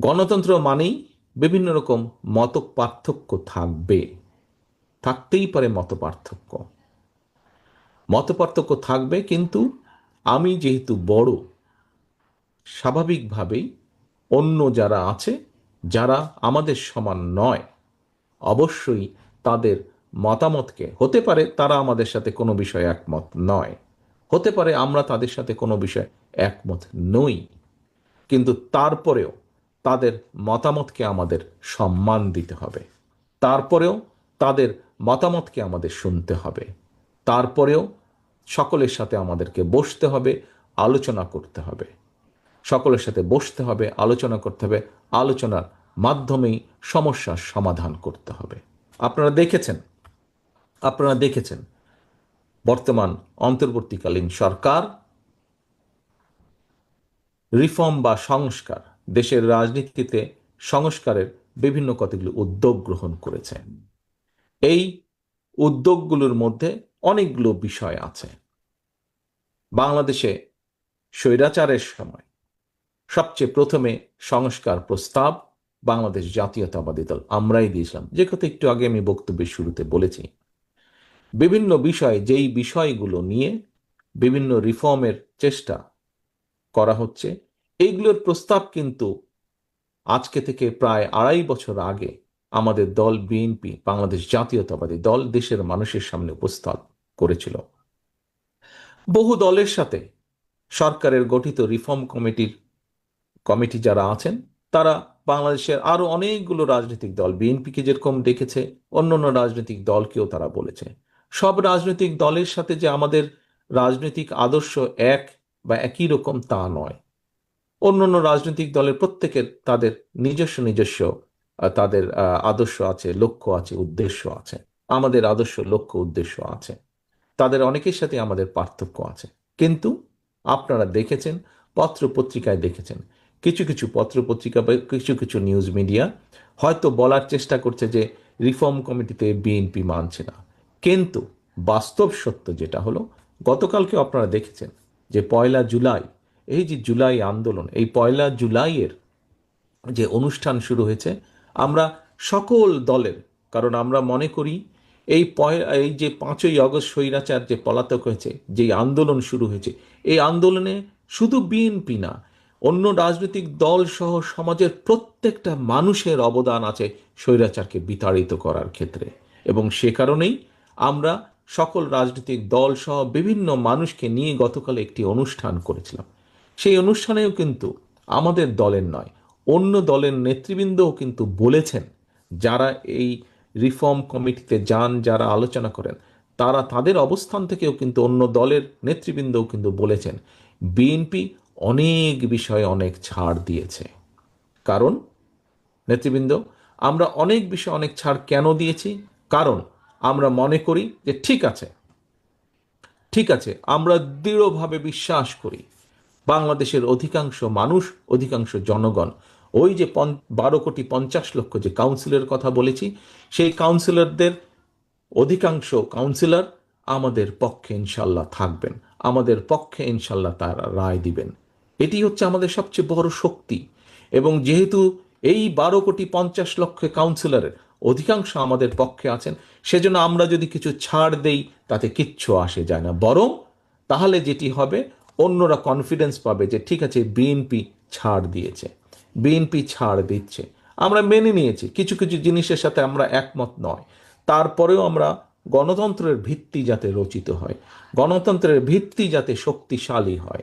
গণতন্ত্র মানেই বিভিন্ন রকম মত পার্থক্য থাকবে। থাকতেই পারে মত পার্থক্য মত পার্থক্য থাকবে কিন্তু আমি যেহেতু বড়, স্বাভাবিকভাবেই অন্য যারা আছে, যারা আমাদের সমান নয়, অবশ্যই তাদের মতামতকে, হতে পারে তারা আমাদের সাথে কোনো বিষয়ে একমত নয়, হতে পারে আমরা তাদের সাথে কোনো বিষয়ে একমত নই, কিন্তু তারপরেও তাদের মতামতকে আমাদের সম্মান দিতে হবে। তারপরেও তাদের মতামতকে আমাদের শুনতে হবে। তারপরেও সকলের সাথে আমাদেরকে বসতে হবে, আলোচনা করতে হবে। সকলের সাথে বসতে হবে, আলোচনা করতে হবে, আলোচনার মাধ্যমেই সমস্যার সমাধান করতে হবে। আপনারা দেখেছেন আপনারা দেখেছেন, বর্তমান অন্তর্বর্তীকালীন সরকার রিফর্ম বা সংস্কার দেশের রাজনীতিতে সংস্কারের বিভিন্ন কতগুলো উদ্যোগ গ্রহণ করেছে। এই উদ্যোগগুলোর মধ্যে অনেকগুলো বিষয় আছে। বাংলাদেশে স্বৈরাচারের সময় সবচেয়ে প্রথমে সংস্কার প্রস্তাব বাংলাদেশ জাতীয়তাবাদী দল, আমরাই দিয়েছিলাম। যে কথা একটু আগে আমি বক্তব্যের শুরুতে বলেছি। বিভিন্ন বিষয়, যেই বিষয়গুলো নিয়ে বিভিন্ন রিফর্মের চেষ্টা করা হচ্ছে এইগুলোর প্রস্তাব কিন্তু আজকে থেকে প্রায় আড়াই বছর আগে আমাদের দল বিএনপি, বাংলাদেশ জাতীয়তাবাদী দল, দেশের মানুষের সামনে উপস্থাপ করেছিল। বহু দলের সাথে সরকারের গঠিত রিফর্ম কমিটির কমিটি যারা আছেন, তারা বাংলাদেশের আরও অনেকগুলো রাজনৈতিক দল বিএনপিকে যেরকম ডেকেছে, অন্যান্য রাজনৈতিক দলকেও তারা বলেছে। সব রাজনৈতিক দলের সাথে যে আমাদের রাজনৈতিক আদর্শ এক বা একই রকম তা নয়। অন্যান্য রাজনৈতিক দলের প্রত্যেকের তাদের নিজস্ব নিজস্ব তাদের আদর্শ আছে, লক্ষ্য আছে, উদ্দেশ্য আছে। আমাদের আদর্শ, লক্ষ্য, উদ্দেশ্য আছে। তাদের অনেকের সাথে আমাদের পার্থক্য আছে। কিন্তু আপনারা দেখেছেন পত্র পত্রিকায় দেখেছেন, কিছু কিছু পত্র পত্রিকা বা কিছু কিছু নিউজ মিডিয়া হয়তো বলার চেষ্টা করছে যে রিফর্ম কমিটিতে বিএনপি মানছে না। কিন্তু বাস্তব সত্য যেটা হলো গতকালকে আপনারা দেখেছেন যে পয়লা জুলাই এই যে জুলাই আন্দোলন, এই পয়লা জুলাইয়ের যে অনুষ্ঠান শুরু হয়েছে, আমরা সকল দলের, কারণ আমরা মনে করি এই এই যে পাঁচই অগস্ট স্বৈরাচার যে পলাতক হয়েছে যে আন্দোলন শুরু হয়েছে, এই আন্দোলনে শুধু বিএনপি না, অন্য রাজনৈতিক দল সহ সমাজের প্রত্যেকটা মানুষের অবদান আছে স্বৈরাচারকে বিতাড়িত করার ক্ষেত্রে। এবং সে কারণেই আমরা সকল রাজনৈতিক দল সহ বিভিন্ন মানুষকে নিয়ে গতকাল একটি অনুষ্ঠান করেছিলাম। সেই অনুষ্ঠানেও কিন্তু আমাদের দলের নয়, অন্য দলের নেতৃবৃন্দও কিন্তু বলেছেন, যারা এই রিফর্ম কমিটিতে যান, যারা আলোচনা করেন, তারা তাদের অবস্থান থেকেও কিন্তু অন্য দলের নেতৃবৃন্দও কিন্তু বলেছেন, বিএনপি অনেক বিষয়ে অনেক ছাড় দিয়েছে। কারণ, নেতৃবৃন্দ, আমরা অনেক বিষয়ে অনেক ছাড় কেন দিয়েছি? কারণ, আমরা মনে করি যে ঠিক আছে ঠিক আছে, আমরা দৃঢ়ভাবে বিশ্বাস করি বাংলাদেশের অধিকাংশ মানুষ, অধিকাংশ জনগণ। ওই যে বারো কোটি পঞ্চাশ লক্ষ যে কাউন্সিলের কথা বলেছি, সেই কাউন্সিলরদের অধিকাংশ কাউন্সিলর আমাদের পক্ষে ইনশাল্লাহ থাকবেন। আমাদের পক্ষে ইনশাল্লাহ তারা রায় দিবেন। এটি হচ্ছে আমাদের সবচেয়ে বড় শক্তি। এবং যেহেতু এই বারো কোটি পঞ্চাশ লক্ষ কাউন্সিলরের অধিকাংশ আমাদের পক্ষে আছেন, সেজন্য আমরা যদি কিছু ছাড় দেই, তাতে কিচ্ছু আসে যায় না। বরং তাহলে যেটি হবে অন্যরা কনফিডেন্স পাবে যে ঠিক আছে বিএনপি ছাড় দিয়েছে বিএনপি ছাড় দিচ্ছে। আমরা মেনে নিয়েছি, কিছু কিছু জিনিসের সাথে আমরা একমত নয়। তারপরেও আমরা গণতন্ত্রের ভিত্তি যাতে রচিত হয়, গণতন্ত্রের ভিত্তি যাতে শক্তিশালী হয়,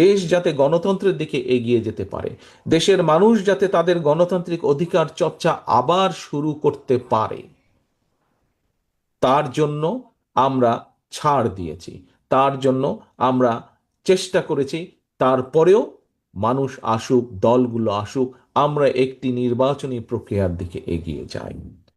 দেশ যাতে গণতন্ত্রের দিকে এগিয়ে যেতে পারে, দেশের মানুষ যাতে তাদের গণতান্ত্রিক অধিকার চর্চা আবার শুরু করতে পারে, তার জন্য আমরা ছাড় দিয়েছি, তার জন্য আমরা চেষ্টা করেছি তারপরেও মানুষ আসুক দলগুলো আসুক আমরা একটি নির্বাচনী প্রক্রিয়ার দিকে এগিয়ে যাই।